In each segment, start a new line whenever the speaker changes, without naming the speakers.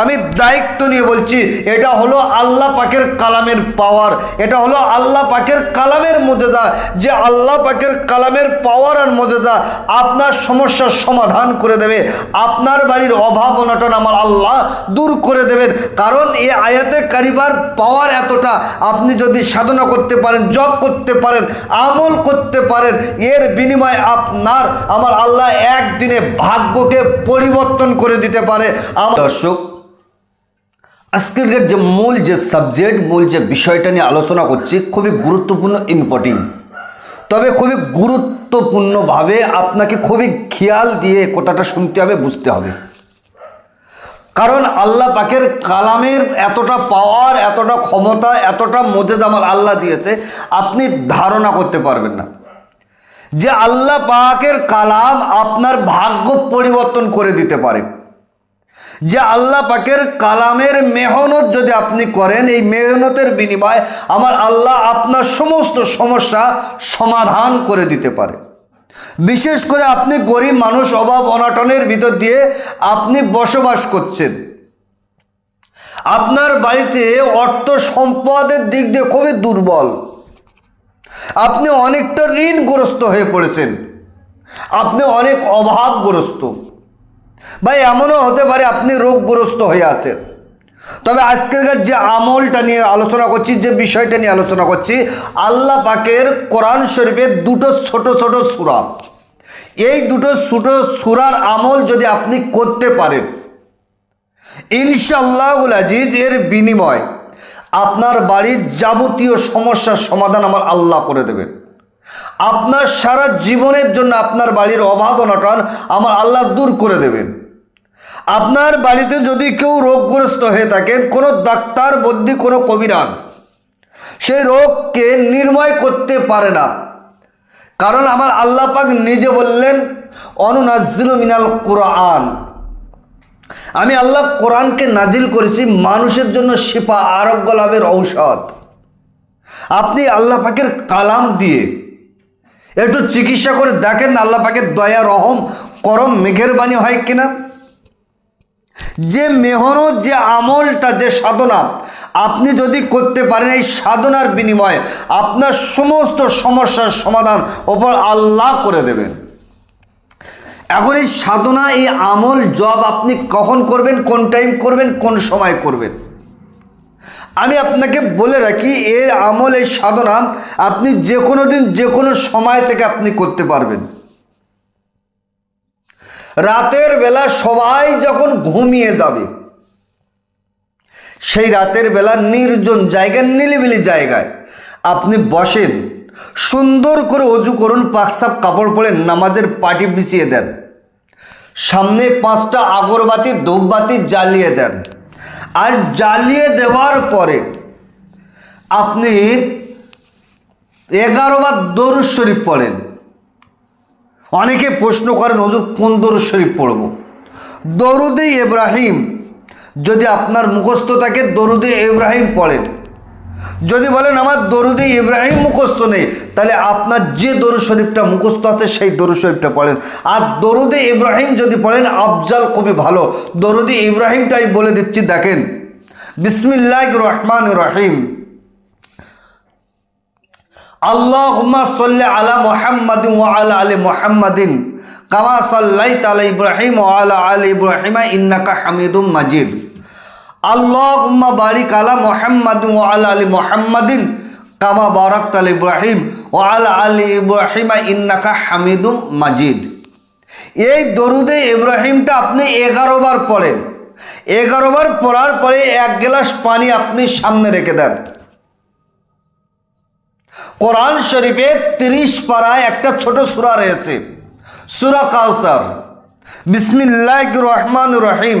আমি দায়িত্ব নিয়ে বলছি, এটা হলো আল্লাহ পাকের কালামের পাওয়ার এটা হলো আল্লাহ পাকের কালামের মজেজা। যে আল্লাহ পাকের কালামের পাওয়ার আর মজেজা আপনার সমস্যার সমাধান করে দেবে, আপনার বাড়ির অভাব অনটন আমার আল্লাহ দূর করে দেবেন। কারণ এ আয়াতে কারিবার পাওয়ার এতটা, আপনি যদি সাধনা করতে পারেন জব করতে পারেন, আমল করতে পারেন, এর বিনিময়ে আপনার, আমার আল্লাহ একদিনে ভাগ্যকে পরিবর্তন করে দিতে পারে। আমার দর্শক আজকের যে মূল যে সাবজেক্ট মূল যে বিষয়টা নিয়ে আলোচনা করছি, খুবই গুরুত্বপূর্ণ ইম্পর্টেন্ট তবে খুবই গুরুত্বপূর্ণভাবে আপনাকে খুবই খেয়াল দিয়ে কথাটা শুনতে হবে, বুঝতে হবে। কারণ আল্লাহ পাকের কালামের এতটা পাওয়ার এতটা ক্ষমতা, এতটা মজেজ আমার আল্লাহ দিয়েছে, আপনি ধারণা করতে পারবেন না। যে আল্লাহ পাকের কালাম আপনার ভাগ্য পরিবর্তন করে দিতে পারে। যে আল্লাহ পাকের কালামের মেহনত যদি আপনি করেন, এই মেহনতের বিনিময়ে আমার আল্লাহ আপনার সমস্ত সমস্যা সমাধান করে দিতে পারে। বিশেষ করে আপনি গরিব মানুষ, অভাব অনাটনের ভিতর দিয়ে আপনি বসবাস করছেন। আপনার বাড়িতে অর্থ সম্পদের দিক দিয়ে খুবই দুর্বল। আপনি অনেকটা ঋণগ্রস্ত হয়ে পড়েছেন। আপনি অনেক অভাবগ্রস্ত। বা এমনও হতে পারে আপনি রোগগ্রস্ত হয়ে আছেন। তবে আজকের যে আমলটা নিয়ে আলোচনা করছি, যে বিষয়টা নিয়ে আলোচনা করছি, আল্লাহ পাকের কোরআন শরীফের দুটো ছোট ছোট সুরা। এই দুটো ছোট সুরার আমল যদি আপনি করতে পারেন ইনশাল্লাহুল আজিজ এর বিনিময় আপনার বাড়ির যাবতীয় সমস্যার সমাধান আমার আল্লাহ করে দেবেন। আপনার সারা জীবনের জন্য আপনার বাড়ির অভাব অনটন আমার আল্লাহ দূর করে দেবেন। আপনার বাড়িতে যদি কেউ রোগগ্রস্ত হয়ে থাকেন, কোনো ডাক্তার বদ্যি কোনো কবিরাজ সেই রোগকে নির্ময় করতে পারে না। কারণ আমার আল্লাহ পাক নিজে বললেন অনুনাজিল মিনাল কোরআন। আমি আল্লাহ কোরআনকে নাজিল করেছি মানুষের জন্য শিপা আরোগ্য লাভের ঔষধ। আপনি আল্লাহ পাকের কালাম দিয়ে একটু চিকিৎসা করে দেখেন আল্লাহ পাকের দয়া, রহম, করম মেঘের বাণী হয় কিনা? যে মেহনত, যে আমলটা, যে সাধনা আপনি যদি করতে পারেন, এই সাধনার বিনিময়ে আপনার সমস্ত সমস্যার সমাধান ওপর আল্লাহ করে দেবেন। এখন এই সাধনা, এই আমল, জব আপনি কখন করবেন, কোন টাইম করবেন, কোন সময় করবেন? আমি আপনাকে বলে রাখি, এর আমল, এই সাধনা আপনি যে কোনো দিন, যে কোনো সময় থেকে আপনি করতে পারবেন। রাতের বেলা সবাই যখন ঘুমিয়ে যাবে, সেই রাতের বেলা নির্জন জায়গায় নিলিবিলি জায়গায় আপনি বসেন, সুন্দর করে অজু করুন পাকসাপ কাপড় পরে নামাজের পাটি বিছিয়ে দেন, সামনে পাঁচটা আগরবাতি, ধূপবাতি জ্বালিয়ে দেন। আর জ্বালিয়ে দেওয়ার পরে আপনি এগারোবার দরুদ শরীফ পড়েন। অনেকে প্রশ্ন করেন, হজুর, কোন দরুদ শরীফ পড়ব? দরুদে ইব্রাহিম, যদি আপনার মুখস্থ থাকে, দরুদে ইব্রাহিম পড়েন। যদি বলেন আমার দরুদে ইব্রাহিম মুখস্থ নেই, তাহলে আপনার যে দরু শরীফটা মুখস্থ আছে, সেই দরু শরীফটা পড়েন। আর দরুদে ইব্রাহিম যদি পড়েন, আফজাল খুবই ভালো। দরুদে ইব্রাহিমটাই বলে দিচ্ছি, দেখেন। বিসমিল্লাহ রহমান রহিম। আল্লাহুম্মা সাল্লি আলা মুহাম্মাদিন ওয়া আলা আলি মুহাম্মাদিন। কামা সাল্লাইতা আলা ইব্রাহিম ওয়া আলা আলি ইব্রাহিম ইন্নাকা হামিদুম মাজিদ। আল্লাহুম্মা বারিক আলা মুহাম্মাদিন ওয়া আলা আলি মুহাম্মাদিন কামা বারাকতা আলা ইব্রাহিম ওয়া আলা আলি ইব্রাহিম ইন্নাকা হামিদুম মাজিদ। এই দরুদে ইব্রাহিমটা আপনি এগারো বার পড়েন। এগারো বার পড়ার পরে এক গ্লাস পানি আপনি সামনে রেখে দেন। কোরআন শরীফে তিরিশ পাড়ায় একটা ছোট সুরা রয়েছে। সুরা কাউসার। বিসমিল্লাহ রহমান রহিম।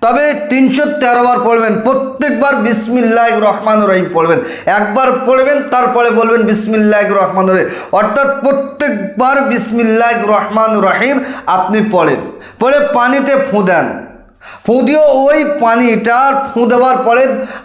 তবে তিনশো তেরো বার পড়বেন, প্রত্যেকবার বিসমিল্লাহ রহমান রহিম পড়বেন। একবার পড়বেন, তারপরে বলবেন বিসমিল্লাহ রহমান রহিম। অর্থাৎ প্রত্যেকবার বিসমিল্লাহ রহমান রহিম আপনি পড়েন। পড়ে পানিতে ফুঁ দেন। ফুঁ ওই পানিটা ফুঁ দেওয়ার পরে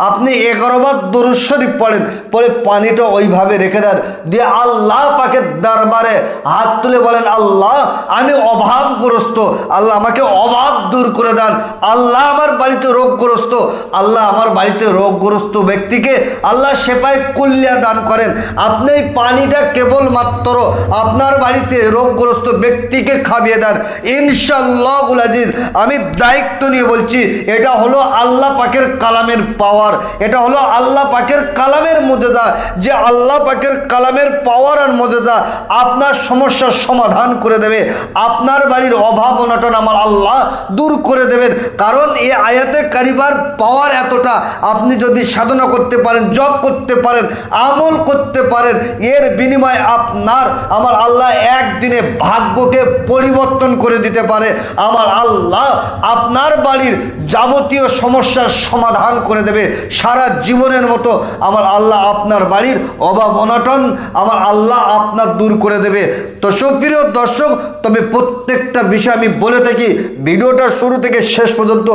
আপনি এগারোবার দরুদ শরীফ পড়েন, পরে পানিটা ওইভাবে রেখে দেন। দিয়ে আল্লাহ পাকের দরবারে হাত তুলে বলেন, আল্লাহ, আমি অভাবগ্রস্ত। আল্লাহ আমাকে অভাব দূর করে দেন। আল্লাহ আমার বাড়িতে রোগগ্রস্ত। আল্লাহ আমার বাড়িতে রোগগ্রস্ত ব্যক্তিকে আল্লাহ সেপায় কুল্লিয়া দান করেন। আপনি এই পানিটা কেবলমাত্র আপনার বাড়িতে রোগগ্রস্ত ব্যক্তিকে খাবিয়ে দেন। ইনশাল্লাহ গুলাজিজ আমি দায়িত্ব নিয়ে বলছি, এটা হলো আল্লাহ পাকের কালামের পাওয়ার এটা হলো আল্লাহ পাকের কালামের মজেজা। যে আল্লাহ পাকের কালামের পাওয়ার আর মজেজা আপনার সমস্যার সমাধান করে দেবে, আপনার বাড়ির অভাব অনটন আমার আল্লাহ দূর করে দেবেন। কারণ এ আয়াতে কারিবার পাওয়ার এতটা, আপনি যদি সাধনা করতে পারেন জব করতে পারেন, আমল করতে পারেন, এর বিনিময়ে আপনার, আমার আল্লাহ একদিনে ভাগ্যকে পরিবর্তন করে দিতে পারে। আমার আল্লাহ আপনার বাড়ির যাবতীয় সমস্যার সমাধান করে দেবে। সারা জীবনের মতো আমার আল্লাহ আপনার বাড়ির অভাব অনটন আমার আল্লাহ আপনার দূর করে দেবে। তো সুপ্রিয় দর্শক, তবে প্রত্যেকটা বিষয় আমি বলে থাকি, ভিডিওটা শুরু থেকে শেষ পর্যন্ত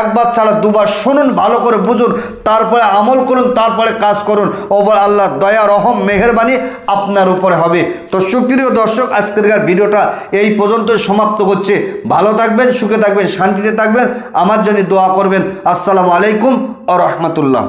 একবার ছাড়া দুবার শুনুন, ভালো করে বুঝুন, তারপরে আমল করুন, তারপরে কাজ করুন। ওপর আল্লাহ দয়া, রহম, মেহরবানি আপনার উপরে হবে। তো সুপ্রিয় দর্শক, আজকের ভিডিওটা এই পর্যন্ত সমাপ্ত করছে। ভালো থাকবেন, সুখে থাকবেন, শান্তিতে থাকবেন। আমার জন্য দোয়া করবেন। আসসালামু আলাইকুম আ রহমতুল্লাহ।